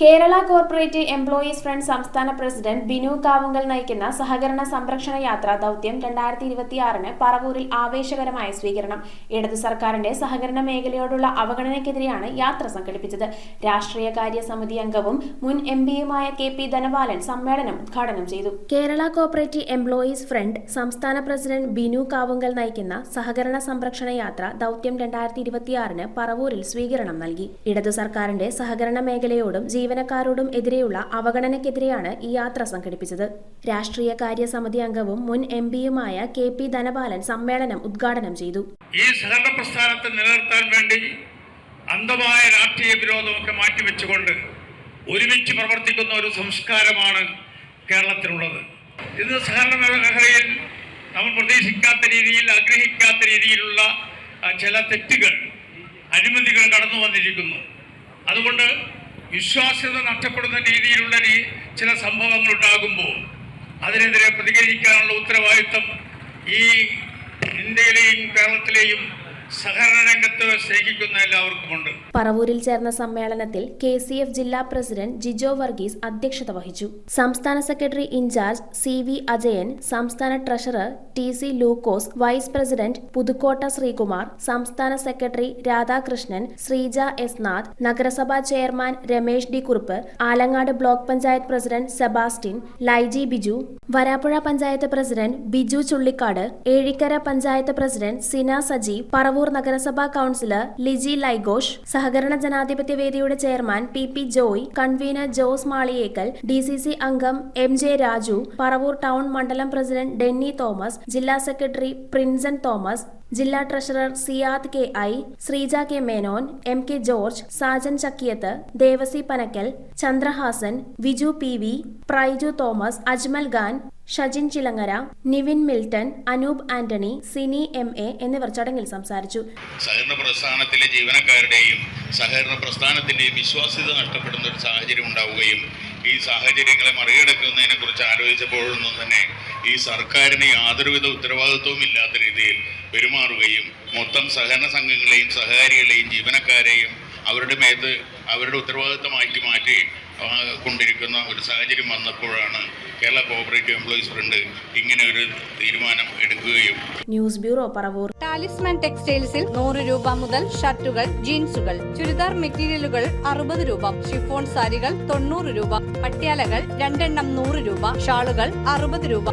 Kerala corporate employees front സംസ്ഥാന president Binu Kavungal നയിക്കുന്ന സഹകരണ സംരക്ഷണ യാത്രാ ദൗത്യം രണ്ടായിരത്തി ഇരുപത്തിയാറിന് പറവൂരിൽ ആവേശകരമായ സ്വീകരണം. ഇടതു സർക്കാരിന്റെ സഹകരണ മേഖലയോടുള്ള അവഗണനയ്ക്കെതിരെയാണ് യാത്ര സംഘടിപ്പിച്ചത്. രാഷ്ട്രീയകാര്യ സമിതി അംഗവും മുൻ എം പിയുമായ കെ പി ധനപാലൻ സമ്മേളനം ഉദ്ഘാടനം ചെയ്തു. കേരള കോർപ്പറേറ്റ് എംപ്ലോയീസ് ഫ്രണ്ട് സംസ്ഥാന പ്രസിഡന്റ് ബിനു കാവുങ്കൽ നയിക്കുന്ന സഹകരണ സംരക്ഷണ യാത്ര ദൗത്യം രണ്ടായിരത്തി ഇരുപത്തിയാറിന് പറവൂരിൽ സ്വീകരണം നൽകി. ഇടതു സർക്കാരിന്റെ സഹകരണ മേഖലയോടും ജീവനക്കാരോടും എതിരെയുള്ള അവഗണനയ്ക്കെതിരെയാണ് ഈ യാത്ര സംഘടിപ്പിച്ചത്. രാഷ്ട്രീയകാര്യ സമിതി അംഗവും മുൻ എം പിയുമായ കെ പി ധനപാലൻ സമ്മേളനം ഉദ്ഘാടനം ചെയ്തു. ഈ സഹകരണ പ്രസ്ഥാനത്തെ നിലനിർത്താൻ വേണ്ടി അന്ധമായ രാഷ്ട്രീയ വിരോധമൊക്കെ മാറ്റിവെച്ചുകൊണ്ട് ഒരുമിച്ച് പ്രവർത്തിക്കുന്ന ഒരു സംസ്കാരമാണ് കേരളത്തിലുള്ളത്. ഇന്ന് സഹകരണ മേഖലയിൽ നമ്മൾ പ്രതീക്ഷിക്കാത്ത രീതിയിൽ ആഗ്രഹിക്കാത്ത രീതിയിലുള്ള ചില തെറ്റുകൾ അഴിമതികൾ കടന്നു വന്നിരിക്കുന്നു അതുകൊണ്ട് വിശ്വാസ്യത നഷ്ടപ്പെടുന്ന രീതിയിലുള്ള ചില സംഭവങ്ങൾ ഉണ്ടാകുമ്പോൾ അതിനെതിരെ പ്രതികരിക്കാനുള്ള ഉത്തരവാദിത്വം ഈ ഇന്ത്യയിലെയും കേരളത്തിലെയും സഹകരണ പറവൂരിൽ ചേർന്ന സമ്മേളനത്തിൽ കെ സി എഫ് ജില്ലാ പ്രസിഡന്റ് ജിജോ വർഗീസ് അധ്യക്ഷത വഹിച്ചു. സംസ്ഥാന secretary incharge C V Ajayan സംസ്ഥാന treasurer T C Lukose vice president Puthukkotta Sreekumar സംസ്ഥാന സെക്രട്ടറി രാധാകൃഷ്ണൻ ശ്രീജ എസ് നാഥ് നഗരസഭാ chairman Ramesh D Kurup Alangad block panchayat president Sebastian Laiji Biju Varappuzha panchayat president Biju Chullikkad Ezhikkara panchayat president Sina Sajeev Paravur നഗരസഭാ councillor Liji Laighosh സഹകരണ ജനാധിപത്യ വേദിയുടെ chairman P P Joy convener Jose Maliyekkal D C C അംഗം M J Raju Paravur town മണ്ഡലം president Denny Thomas ജില്ലാ secretary Prinson Thomas ജില്ലാ treasurer Siyad K I Sreeja K Menon M K George Sajan Chakkiyath Devasi Panakkal Chandrahasan Viju P V Praiju Thomas Ajmal Khan Shajin Chilangara Nivin Milton Anoop Antony Sini M A എന്നിവർ ചടങ്ങിൽ സംസാരിച്ചു. സഹകരണ പ്രസ്ഥാനത്തിലെ ജീവനക്കാരുടെയും സഹകരണ പ്രസ്ഥാനത്തിന്റെയും വിശ്വാസ്യത നഷ്ടപ്പെടുന്ന ഒരു സാഹചര്യം ഉണ്ടാവുകയും ഈ സാഹചര്യങ്ങളെ മറികടക്കുന്നതിനെ കുറിച്ച് ആലോചിച്ചപ്പോഴൊന്നും തന്നെ ഈ സർക്കാരിന് യാതൊരുവിധ ഉത്തരവാദിത്വവും ഇല്ലാത്ത രീതിയിൽ പെരുമാറുകയും മൊത്തം സഹകരണ സംഘങ്ങളെയും സഹകാരികളെയും ജീവനക്കാരെയും അവരുടെ മേത്ത് അവരുടെ ഉത്തരവാദിത്തമാക്കി മാറ്റി ആ, കൊണ്ടിരിക്കുന്ന ഒരു സാഹചര്യം വന്നപ്പോഴാണ് കേരള കോപ്പറേറ്റീവ് എംപ്ലോയീസ് ഫ്രണ്ട് ഇങ്ങനെ ഒരു തീരുമാനം എടുക്കുകയും ന്യൂസ് ബ്യൂറോ പറവൂർ. ടാലിസ്മാൻ ടെക്സ്റ്റൈൽസിൽ നൂറ് രൂപ മുതൽ ഷർട്ടുകൾ ജീൻസുകൾ ചുരിദാർ മെറ്റീരിയലുകൾ അറുപത് രൂപ ഷിഫോൺ സാരികൾ തൊണ്ണൂറ് രൂപ പട്യാലകൾ രണ്ടെണ്ണം നൂറ് രൂപ ഷാളുകൾ അറുപത് രൂപ.